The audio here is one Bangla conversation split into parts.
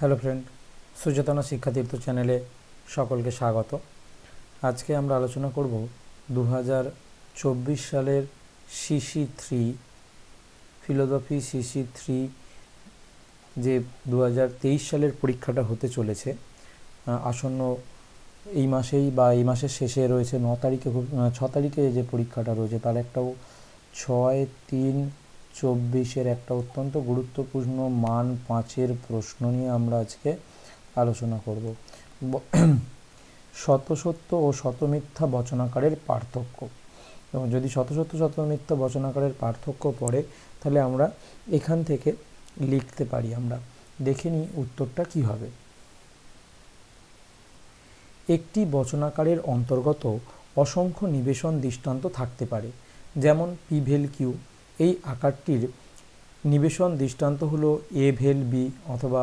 হ্যালো ফ্রেন্ড সুচেতনা শিক্ষাতীর্থ চ্যানেলে সকলকে স্বাগত। আজকে আমরা আলোচনা করব দু হাজার চব্বিশ সালের C C three philosophy C C three যে দু হাজার তেইশ সালের পরীক্ষাটা হতে চলেছে। আসন্ন এই মাসেই বা এই মাসের শেষে রয়েছে ন তারিখে, ছ তারিখে যে পরীক্ষাটা রয়েছে তার একটাও ছয় তিন চব্বিশের একটা অত্যন্ত গুরুত্বপূর্ণ মান পাঁচের প্রশ্ন নিয়ে আমরা আজকে আলোচনা করব। শতসত্য ও শতমিথ্যা বচনাকারের পার্থক্য। এবং যদি শতসত্য, শতমিথ্যা বচনাকারের পার্থক্য পড়ে, তাহলে আমরা এখান থেকে লিখতে পারি আমরা। দেখে নিই উত্তরটা কি হবে। একটি বচনাকারের অন্তর্গত অসংখ্য নিবেশন দৃষ্টান্ত থাকতে পারে, যেমন পি ভেল কিউ এই আকারটির নিবেশন দৃষ্টান্ত হলো এ ভেল বি অথবা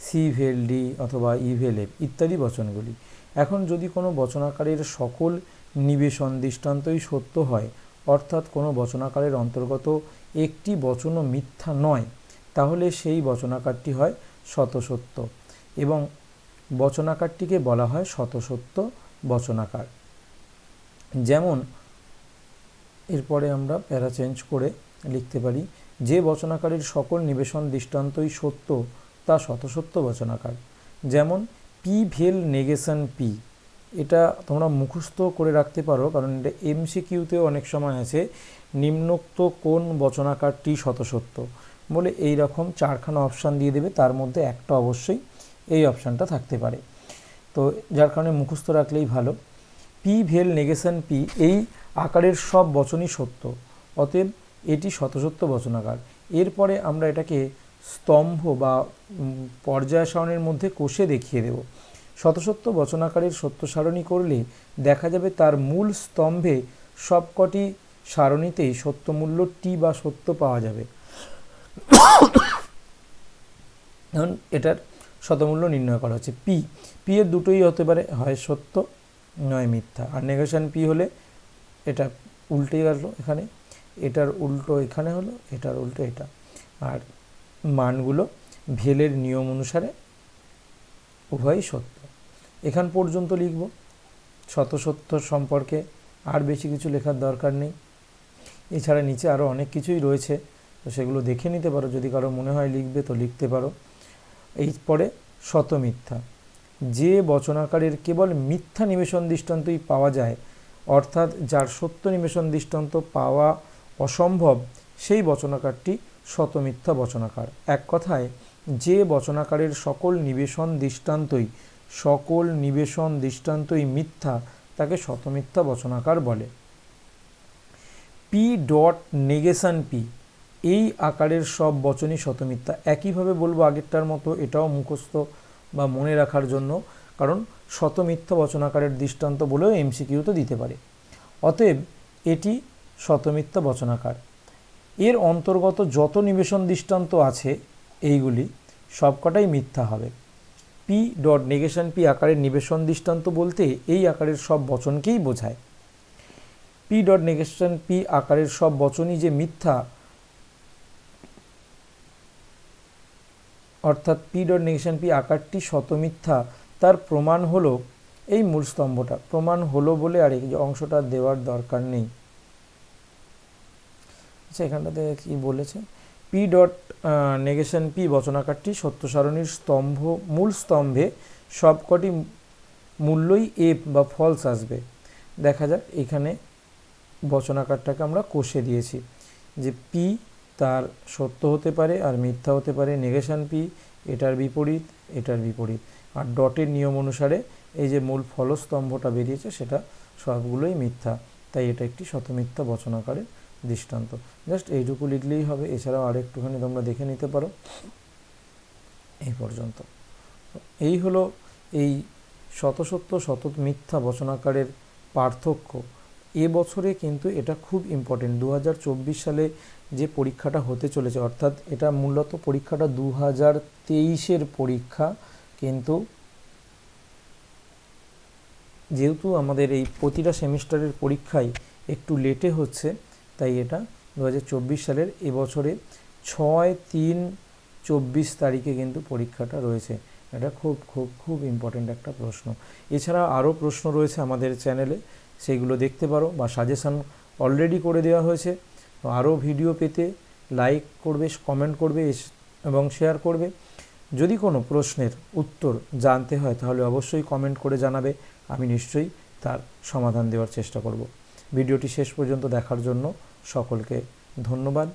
সি ভেল ডি অথবা ই ভেল এফ ইত্যাদি বচনগুলি। এখন যদি কোনো বচনাকারের সকল নিবেশন দৃষ্টান্তই সত্য হয়, অর্থাৎ কোনো বচনাকারের অন্তর্গত একটি বচনও মিথ্যা নয়, তাহলে সেই বচনাকারটি হয় শতসত্য এবং বচনাকারটিকে বলা হয় শতসত্য বচনাকার। যেমন এরপরে আমরা প্যারা চেঞ্জ করে লিখতে পারি, যে বচনাকারের সকল নিবেশন দৃষ্টান্তই সত্য, তা শতসত্য বচনাকার। যেমন, পি ভেল নেগেশন পি। এটা তোমরা মুখস্থ করে রাখতে পারো, কারণ এটা এমসিকিউতেও অনেক সময় আছে, নিম্নোক্ত কোন বচনাকারটি শতসত্য বলে এই রকম চারখানা অপশান দিয়ে দেবে, তার মধ্যে একটা অবশ্যই এই অপশানটা থাকতে পারে। তো যার কারণে মুখস্থ রাখলেই ভালো। পি ভেল নেগেশন পি এই আকারের সব বচনই সত্য। অতএব এটি শতসত্য বচনাকার। এরপরে আমরা এটাকে স্তম্ভ বা পর্যায় সারণের মধ্যে কোষে দেখিয়ে দেব। শতসত্য বচনাকারের সত্য সারণী করলে দেখা যাবে তার মূল স্তম্ভে সবকটি সারণীতেই সত্যমূল্য টি বা সত্য পাওয়া যাবে। এটার শতমূল্য নির্ণয় করা হচ্ছে। পি পি এর দুটোই হতে পারে হয় সত্য। নয় মিথ্যা। আর নেগেশন পি হলে এটা উল্টে গেল এখানে। এটার উল্টো এখানে হলো, এটার উল্টো এটা। আর মানগুলো ভেলের নিয়ম অনুসারে উভয়ই সত্য। এখান পর্যন্ত লিখব। শত সত্য সম্পর্কে আর বেশি কিছু লেখার দরকার নেই। এছাড়া নিচে আরও অনেক কিছুই রয়েছে, তো সেগুলো দেখে নিতে পারো। যদি কারও মনে হয় লিখবে, তো লিখতে পারো। এই পরে শত মিথ্যা। যে বচনাকারের কেবল মিথ্যা নিবেশন দৃষ্টান্তই পাওয়া যায়, অর্থাৎ যার সত্য নিবেশন দৃষ্টান্ত পাওয়া অসম্ভব, সেই বচনাকারটি শতমিথ্যা বচনাকার। এক কথায়, যে বচনাকারের সকল নিবেশন দৃষ্টান্তই, সকল নিবেশন দৃষ্টান্তই মিথ্যা, তাকে শতমিথ্যা বচনাকার বলে। পি ডট নেগেশন পি এই আকারের সব বচনই শতমিথ্যা একইভাবে বলব আগেরটার মতো, এটাও মুখস্থ বা মনে রাখার জন্য, কারণ শতমিথ্যা বচনাকারের দৃষ্টান্ত বলেও এমসিকিউতে দিতে পারে। অতএব এটি শতমিথ্যা বচনাকার। এর অন্তর্গত যত নিবেশন দৃষ্টান্ত আছে, এইগুলি সবকটাই মিথ্যা হবে। পি ডট নেগেশন পি আকারের নিবেশন দৃষ্টান্ত বলতে এই আকারের সব বচনকেই বোঝায়। পি ডট নেগেশন পি আকারের সব বচনই যে মিথ্যা অর্থাৎ পি ডট নেগেশন পি আকারটি শতমিথ্যা তার প্রমাণ হলো এই মূল স্তম্ভটা। প্রমাণ হলো বলে আর এই অংশটা দেওয়ার দরকার নেই। আচ্ছা এখানটাতে কি বলেছে? পি ডট নেগেশন পি বচনাকারটি সত্য সারণীর স্তম্ভ, মূল স্তম্ভে সবকটি মূল্যই এফ বা ফলস আসবে। দেখা যাক, এখানে বচনাকারটাকে আমরা কষে দিয়েছি যে পি তার সত্য হতে পারে আর মিথ্যা হতে পারে। নেগেশন পি এটার বিপরীত এটার বিপরীত। আর ডটের নিয়ম অনুসারে এই যে মূল ফলস্তম্ভটা বেরিয়েছে, সেটা সবগুলোই মিথ্যা। তাই এটা একটি শতমিথ্যা বচনাকারের দৃষ্টান্ত। জাস্ট এইটুকু লিখলেই হবে। এছাড়াও আর একটুখানি তোমরা দেখে নিতে পারো। এই পর্যন্ত। এই হলো এই শতসত্য শত মিথ্যা বচনাকারের পার্থক্য। এ বছরে কিন্তু এটা খুব ইম্পর্টেন্ট দু হাজার চব্বিশ সালে যে পরীক্ষাটা হতে চলেছে, অর্থাৎ এটা মূলত পরীক্ষাটা দু হাজার তেইশের পরীক্ষা কিন্তু যেহেতু আমাদের এই প্রতিটা সেমিস্টারের পরীক্ষাই একটু লেটে হচ্ছে, তাই এটা দু হাজার চব্বিশ সালের এবছরে ছয় তিন চব্বিশ তারিখে কিন্তু পরীক্ষাটা রয়েছে। এটা খুব খুব খুব ইম্পর্ট্যান্ট একটা প্রশ্ন। এছাড়া আরও প্রশ্ন রয়েছে আমাদের চ্যানেলে। সেইগুলো দেখতে পারো বা সাজেশান অলরেডি করে দেওয়া হয়েছে। আরও ভিডিও পেতে লাইক করবে কমেন্ট করবে এবং শেয়ার করবে। যদি কোনো প্রশ্নের উত্তর জানতে হয়, তাহলে অবশ্যই কমেন্ট করে জানাবে। আমি নিশ্চয়ই তার সমাধান দেওয়ার চেষ্টা করব। ভিডিওটি শেষ পর্যন্ত দেখার জন্য সকলকে ধন্যবাদ।